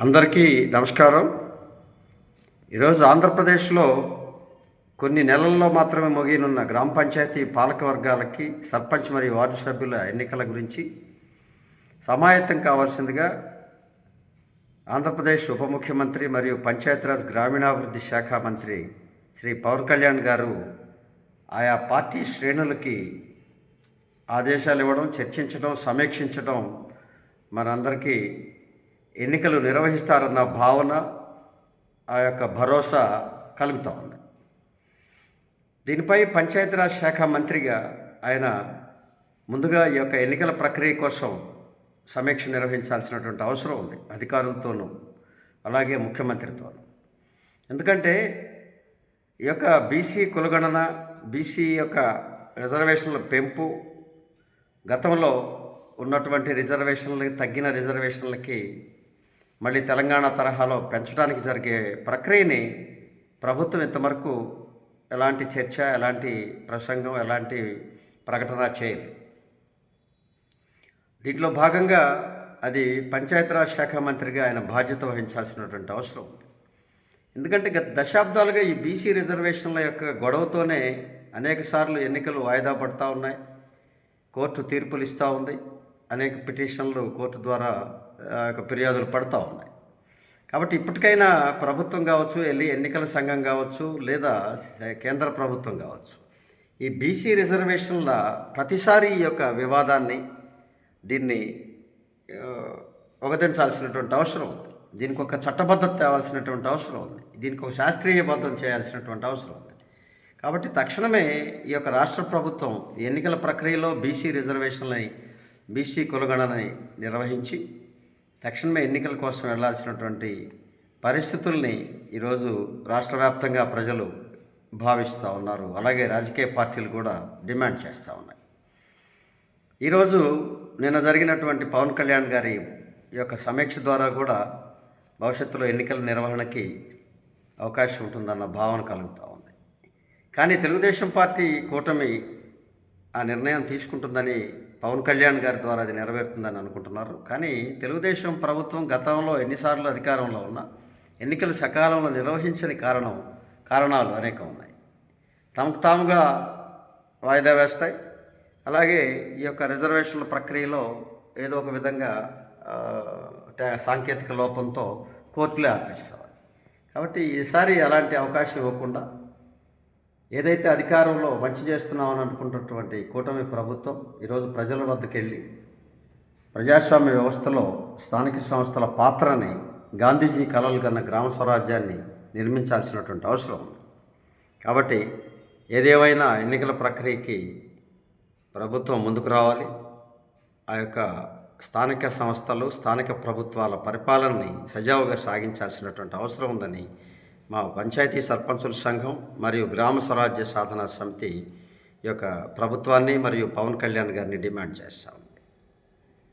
అందరికీ నమస్కారం. ఈరోజు ఆంధ్రప్రదేశ్లో కొన్ని నెలల్లో మాత్రమే ముగియనున్న గ్రామ పంచాయతీ పాలక వర్గాలకి సర్పంచ్ మరియు వార్డు సభ్యుల ఎన్నికల గురించి సమాయత్తం కావాల్సిందిగా ఆంధ్రప్రదేశ్ ఉప ముఖ్యమంత్రి మరియు పంచాయతీరాజ్ గ్రామీణాభివృద్ధి శాఖ మంత్రి శ్రీ పవన్ కళ్యాణ్ గారు ఆయా పార్టీ శ్రేణులకి ఆదేశాలు ఇవ్వడం చర్చించడం సమీక్షించడం మనందరికీ ఎన్నికలు నిర్వహిస్తారన్న భావన ఆ యొక్క భరోసా కలుగుతూ ఉంది. దీనిపై పంచాయతీరాజ్ శాఖ మంత్రిగా ఆయన ముందుగా ఈ యొక్క ఎన్నికల ప్రక్రియ కోసం సమీక్ష నిర్వహించాల్సినటువంటి అవసరం ఉంది అధికారులతోనూ అలాగే ముఖ్యమంత్రితోనూ. ఎందుకంటే ఈ యొక్క బీసీ కులగణన బీసీ యొక్క రిజర్వేషన్ల పెంపు గతంలో ఉన్నటువంటి రిజర్వేషన్లకి తగ్గిన రిజర్వేషన్లకి మళ్ళీ తెలంగాణ తరహాలో పెంచడానికి జరిగే ప్రక్రియని ప్రభుత్వం ఇంతవరకు ఎలాంటి చర్చ ఎలాంటి ప్రసంగం ఎలాంటి ప్రకటన చేయదు దీంట్లో భాగంగా అది పంచాయతీరాజ్ శాఖ మంత్రిగా ఆయన బాధ్యత వహించాల్సినటువంటి అవసరం ఉంది. ఎందుకంటే గత దశాబ్దాలుగా ఈ బీసీ రిజర్వేషన్ల యొక్క గొడవతోనే అనేక సార్లు ఎన్నికలు వాయిదా పడుతూ ఉన్నాయి కోర్టు తీర్పులు ఇస్తూ ఉంది. అనేక పిటిషన్లు కోర్టు ద్వారా ఫిర్యాదులు పడతా ఉన్నాయి. కాబట్టి ఇప్పటికైనా ప్రభుత్వం కావచ్చు వెళ్ళి ఎన్నికల సంఘం కావచ్చు లేదా కేంద్ర ప్రభుత్వం కావచ్చు ఈ బీసీ రిజర్వేషన్ల ప్రతిసారి ఈ యొక్క వివాదాన్ని దీన్ని ఒకదించాల్సినటువంటి అవసరం ఉంది. దీనికి ఒక చట్టబద్ధత తేవాల్సినటువంటి అవసరం ఉంది. దీనికి ఒక శాస్త్రీయబద్ధం చేయాల్సినటువంటి అవసరం ఉంది. కాబట్టి తక్షణమే ఈ యొక్క రాష్ట్ర ప్రభుత్వం ఎన్నికల ప్రక్రియలో బీసీ రిజర్వేషన్లని బీసీ కులగణనని నిర్వహించి తక్షణమే ఎన్నికల కోసం వెళ్ళాల్సినటువంటి పరిస్థితుల్ని ఈరోజు రాష్ట్ర వ్యాప్తంగా ప్రజలు భావిస్తూ ఉన్నారు. అలాగే రాజకీయ పార్టీలు కూడా డిమాండ్ చేస్తూ ఉన్నాయి. ఈరోజు నిన్న జరిగినటువంటి పవన్ కళ్యాణ్ గారి ఈ యొక్క సమీక్ష ద్వారా కూడా భవిష్యత్తులో ఎన్నికల నిర్వహణకి అవకాశం ఉంటుందన్న భావన కలుగుతూ ఉంది. కానీ తెలుగుదేశం పార్టీ కూటమి ఆ నిర్ణయం తీసుకుంటుందని పవన్ కళ్యాణ్ గారి ద్వారా అది నెరవేరుతుందని అనుకుంటున్నారు. కానీ తెలుగుదేశం ప్రభుత్వం గతంలో ఎన్నిసార్లు అధికారంలో ఉన్నా ఎన్నికలు సకాలంలో నిర్వహించని కారణం కారణాలు అనేకం ఉన్నాయి. తమకు తాముగా వాయిదా వేస్తాయి. అలాగే ఈ యొక్క రిజర్వేషన్ల ప్రక్రియలో ఏదో ఒక విధంగా సాంకేతిక లోపంతో కోర్టులే ఆపేస్తారు. కాబట్టి ఈసారి అలాంటి అవకాశం ఇవ్వకుండా ఏదైతే అధికారంలో మంచి చేస్తున్నామని అనుకుంటున్నటువంటి కూటమి ప్రభుత్వం ఈరోజు ప్రజల వద్దకు వెళ్ళి ప్రజాస్వామ్య వ్యవస్థలో స్థానిక సంస్థల పాత్రని గాంధీజీ కలలు కన్న గ్రామ స్వరాజ్యాన్ని నిర్మించాల్సినటువంటి అవసరం ఉంది. కాబట్టి ఏదేమైనా ఎన్నికల ప్రక్రియకి ప్రభుత్వం ముందుకు రావాలి. ఆ యొక్క స్థానిక సంస్థలు స్థానిక ప్రభుత్వాల పరిపాలనని సజావుగా సాగించాల్సినటువంటి అవసరం ఉందని మా పంచాయతీ సర్పంచుల సంఘం మరియు గ్రామ స్వరాజ్య సాధన సమితి యొక్క ప్రభుత్వాన్ని మరియు పవన్ కళ్యాణ్ గారిని డిమాండ్ చేస్తాం.